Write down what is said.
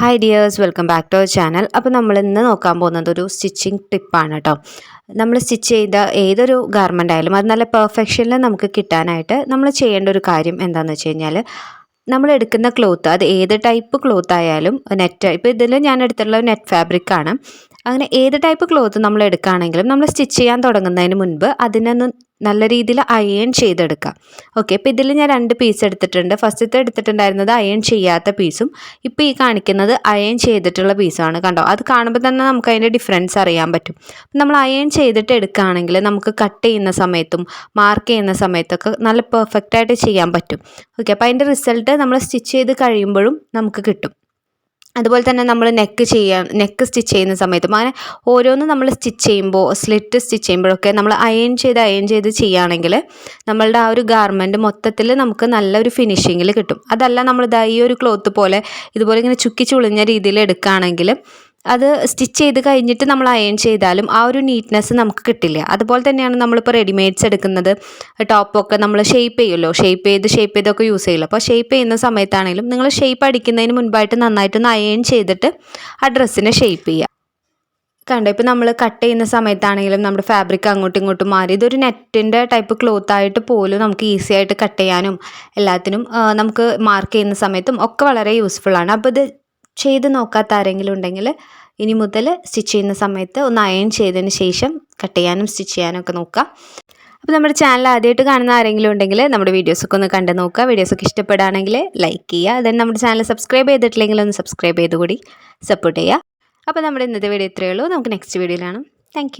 Hi dears welcome back to our channel അപ്പോൾ നമ്മൾ ഇന്ന് നോക്കാൻ പോകുന്നത് ഒരു സ്റ്റിച്ചിങ് ടിപ്പാണ് കേട്ടോ നമ്മൾ സ്റ്റിച്ച് ചെയ്ത ഏതൊരു ഗാർമെന്റ് ആയാലും അത് നല്ല പെർഫെക്ഷനിൽ നമുക്ക് കിട്ടാനായിട്ട് നമ്മൾ ചെയ്യേണ്ട ഒരു കാര്യം എന്താണെന്ന് വെച്ച് കഴിഞ്ഞാൽ നമ്മൾ എടുക്കുന്ന ക്ലോത്ത് അത് ഏത് ടൈപ്പ് ക്ലോത്ത് ആയാലും നെറ്റ് ഇപ്പോൾ ഇതിൽ ഞാൻ എടുത്തിട്ടുള്ള നെറ്റ് ഫാബ്രിക് ആണ്. അങ്ങനെ ഏത് ടൈപ്പ് ക്ലോത്ത് നമ്മൾ എടുക്കുകയാണെങ്കിലും നമ്മൾ സ്റ്റിച്ച് ചെയ്യാൻ തുടങ്ങുന്നതിന് മുൻപ് അതിനൊന്ന് നല്ല രീതിയിൽ അയൺ ചെയ്തെടുക്കാം ഓക്കെ ഇപ്പോൾ ഇതിൽ ഞാൻ രണ്ട് പീസ് എടുത്തിട്ടുണ്ട്. ഫസ്റ്റത്തെ എടുത്തിട്ടുണ്ടായിരുന്നത് അയൺ ചെയ്യാത്ത പീസും ഇപ്പോൾ ഈ കാണിക്കുന്നത് അയൺ ചെയ്തിട്ടുള്ള പീസാണ് കണ്ടോ? അത് കാണുമ്പോൾ തന്നെ നമുക്ക് അതിന്റെ ഡിഫറൻസ് അറിയാൻ പറ്റും. നമ്മൾ അയൺ ചെയ്തിട്ട് എടുക്കുകയാണെങ്കിൽ നമുക്ക് കട്ട് ചെയ്യുന്ന സമയത്തും മാർക്ക് ചെയ്യുന്ന സമയത്തൊക്കെ നല്ല പെർഫെക്റ്റായിട്ട് ചെയ്യാൻ പറ്റും. ഓക്കെ അപ്പോൾ അതിന്റെ റിസൾട്ട് നമ്മൾ സ്റ്റിച്ച് ചെയ്ത് കഴിയുമ്പോഴും നമുക്ക് കിട്ടും. അതുപോലെ തന്നെ നമ്മൾ നെക്ക് ചെയ്യാൻ നെക്ക് സ്റ്റിച്ച് ചെയ്യുന്ന സമയത്തും അങ്ങനെ ഓരോന്ന് നമ്മൾ സ്റ്റിച്ച് ചെയ്യുമ്പോൾ സ്ലിറ്റ് സ്റ്റിച്ച് ചെയ്യുമ്പോഴൊക്കെ നമ്മൾ അയൺ ചെയ്ത് അയൺ ചെയ്ത് ചെയ്യുകയാണെങ്കിൽ നമ്മളുടെ ആ ഒരു ഗാർമെന്റ് മൊത്തത്തിൽ നമുക്ക് നല്ലൊരു ഫിനിഷിങ്ങിൽ കിട്ടും. അതല്ല നമ്മൾ ഇതാ ഈ ഒരു ക്ലോത്ത് പോലെ ഇതുപോലെ ഇങ്ങനെ ചുക്കി ചുളിഞ്ഞ രീതിയിൽ എടുക്കുകയാണെങ്കിൽ അത് സ്റ്റിച്ച് ചെയ്ത് കഴിഞ്ഞിട്ട് നമ്മൾ അയൺ ചെയ്താലും ആ ഒരു നീറ്റ്നെസ് നമുക്ക് കിട്ടില്ല. അതുപോലെ തന്നെയാണ് നമ്മളിപ്പോൾ റെഡിമെയ്ഡ്സ് എടുക്കുന്നത്. ടോപ്പൊക്കെ നമ്മൾ ഷേപ്പ് ചെയ്യുമല്ലോ. ഷേപ്പ് ചെയ്ത് ഷേപ്പ് ചെയ്തൊക്കെ യൂസ് ചെയ്യില്ല അപ്പോൾ ഷേപ്പ് ചെയ്യുന്ന സമയത്താണെങ്കിലും നിങ്ങൾ ഷേപ്പ് അടിക്കുന്നതിന് മുൻപായിട്ട് നന്നായിട്ടൊന്ന് അയൺ ചെയ്തിട്ട് ആ ഡ്രസ്സിനെ ഷേപ്പ് ചെയ്യുക. കണ്ടോ? ഇപ്പോൾ നമ്മൾ കട്ട് ചെയ്യുന്ന സമയത്താണെങ്കിലും നമ്മുടെ ഫാബ്രിക് അങ്ങോട്ടും ഇങ്ങോട്ടും മാറി. ഇതൊരു നെറ്റിന്റെ ടൈപ്പ് ക്ലോത്ത് ആയിട്ട് പോലും നമുക്ക് ഈസി ആയിട്ട് കട്ട് ചെയ്യാനും എല്ലാത്തിനും നമുക്ക് മാർക്ക് ചെയ്യുന്ന സമയത്തും ഒക്കെ വളരെ യൂസ്ഫുൾ ആണ്. അപ്പോൾ ഇത് ചെയ്ത് നോക്കാത്ത ആരെങ്കിലും ഉണ്ടെങ്കിൽ ഇനി മുതൽ സ്റ്റിച്ച് ചെയ്യുന്ന സമയത്ത് ഒന്ന് അയൺ ചെയ്തതിന് ശേഷം കട്ട് ചെയ്യാനും സ്റ്റിച്ച് ചെയ്യാനും ഒക്കെ നോക്കുക. അപ്പോൾ നമ്മുടെ ചാനൽ ആദ്യമായിട്ട് കാണുന്ന ആരെങ്കിലും ഉണ്ടെങ്കിൽ നമ്മുടെ വീഡിയോസൊക്കെ ഒന്ന് കണ്ട് നോക്കുക. വീഡിയോസൊക്കെ ഇഷ്ടപ്പെടുകയാണെങ്കിൽ ലൈക്ക് ചെയ്യുക. ദെൻ നമ്മുടെ ചാനൽ സബ്സ്ക്രൈബ് ചെയ്തിട്ടില്ലെങ്കിൽ ഒന്ന് സബ്സ്ക്രൈബ് ചെയ്ത് കൂടി സപ്പോർട്ട് ചെയ്യുക. അപ്പോൾ നമ്മുടെ ഇന്നത്തെ വീഡിയോ ഇത്രയേ ഉള്ളൂ. നമുക്ക് നെക്സ്റ്റ് വീഡിയോയിലാണ് താങ്ക്